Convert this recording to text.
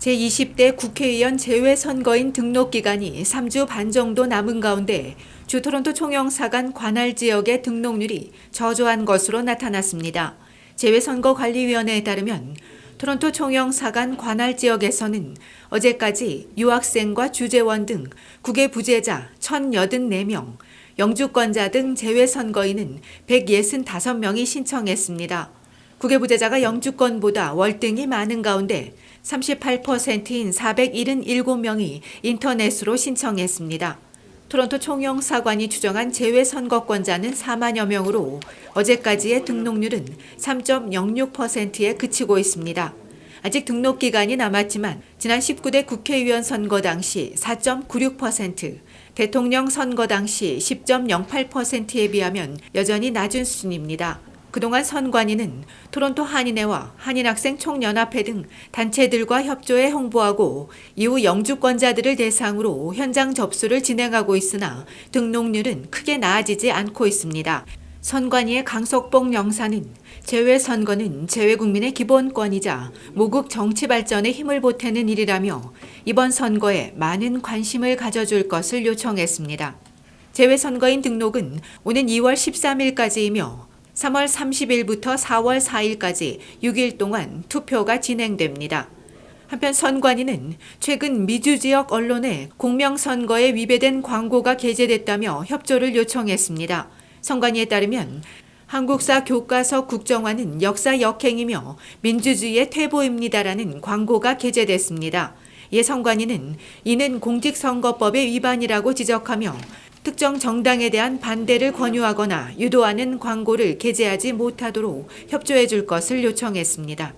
제20대 국회의원 재외선거인 등록 기간이 3주 반 정도 남은 가운데 주 토론토 총영사관 관할 지역의 등록률이 저조한 것으로 나타났습니다. 재외선거관리위원회에 따르면 토론토 총영사관 관할 지역에서는 어제까지 유학생과 주재원 등 국외 부재자 1,084명, 영주권자 등 재외선거인은 165명이 신청했습니다. 국외 부재자가 영주권보다 월등히 많은 가운데 38%인 477명이 인터넷으로 신청했습니다. 토론토 총영사관이 추정한 재외선거권자는 4만여 명으로 어제까지의 등록률은 3.06%에 그치고 있습니다. 아직 등록 기간이 남았지만 지난 19대 국회의원 선거 당시 4.96%, 대통령 선거 당시 10.08%에 비하면 여전히 낮은 수준입니다. 그동안 선관위는 토론토 한인회와 한인학생 총연합회 등 단체들과 협조해 홍보하고 이후 영주권자들을 대상으로 현장 접수를 진행하고 있으나 등록률은 크게 나아지지 않고 있습니다. 선관위의 강석봉 영사는 재외 선거는 재외 국민의 기본권이자 모국 정치 발전에 힘을 보태는 일이라며 이번 선거에 많은 관심을 가져줄 것을 요청했습니다. 재외 선거인 등록은 오는 2월 13일까지이며 3월 30일부터 4월 4일까지 6일 동안 투표가 진행됩니다. 한편 선관위는 최근 미주 지역 언론에 공명선거에 위배된 광고가 게재됐다며 협조를 요청했습니다. 선관위에 따르면 한국사 교과서 국정화는 역사 역행이며 민주주의의 퇴보입니다라는 광고가 게재됐습니다. 예 선관위는 이는 공직선거법의 위반이라고 지적하며 특정 정당에 대한 반대를 권유하거나 유도하는 광고를 게재하지 못하도록 협조해 줄 것을 요청했습니다.